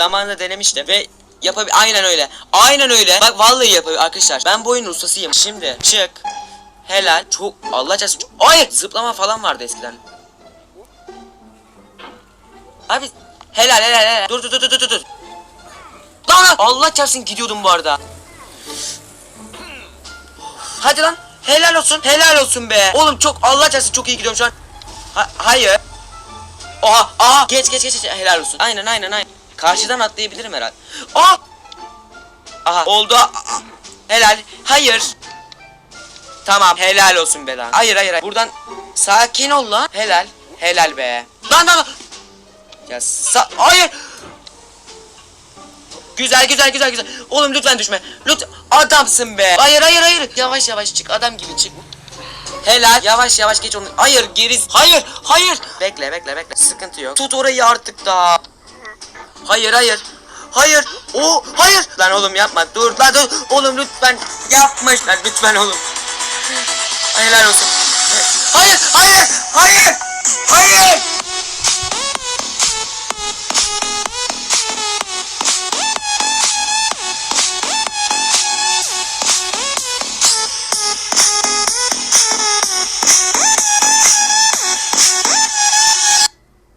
Zamanında denemiştim ve yapabil aynen öyle. Aynen öyle. Bak vallahi yapabilir arkadaşlar. Ben bu oyunun ustasıyım. Şimdi çık. Helal. Çok Allah çarpsın. Hayır. Zıplama falan vardı eskiden. Abi helal helal helal. Dur dur dur dur dur dur. Lan Allah çarpsın gidiyordum bu arada. Hadi lan. Helal olsun. Helal olsun be. Oğlum çok Allah çarpsın çok iyi gidiyorum şu an. Ha- hayır. Oha, aha, geç geç geç. helal olsun. Aynen aynen aynen. Karşıdan atlayabilirim herhalde. Aa! Aha, oldu. Aa, Helal. Hayır. Tamam, helal olsun be lan. Hayır hayır hayır. Buradan sakin ol lan. Helal. Helal be. Lan. lan. Ya sa hayır. Güzel güzel güzel güzel. Oğlum lütfen düşme. Lütfen adamsın be. Hayır hayır hayır. Yavaş yavaş çık. Adam gibi çık. Helal. Yavaş yavaş geç onu. Hayır geriz. Hayır hayır. Bekle bekle bekle. Sıkıntı yok. Tut orayı artık da. Hayır hayır. Hayır. O hayır. Lan oğlum yapma. Dur lan dur. Oğlum lütfen yapma. Lan lütfen oğlum. Helal olsun. Hayır hayır hayır.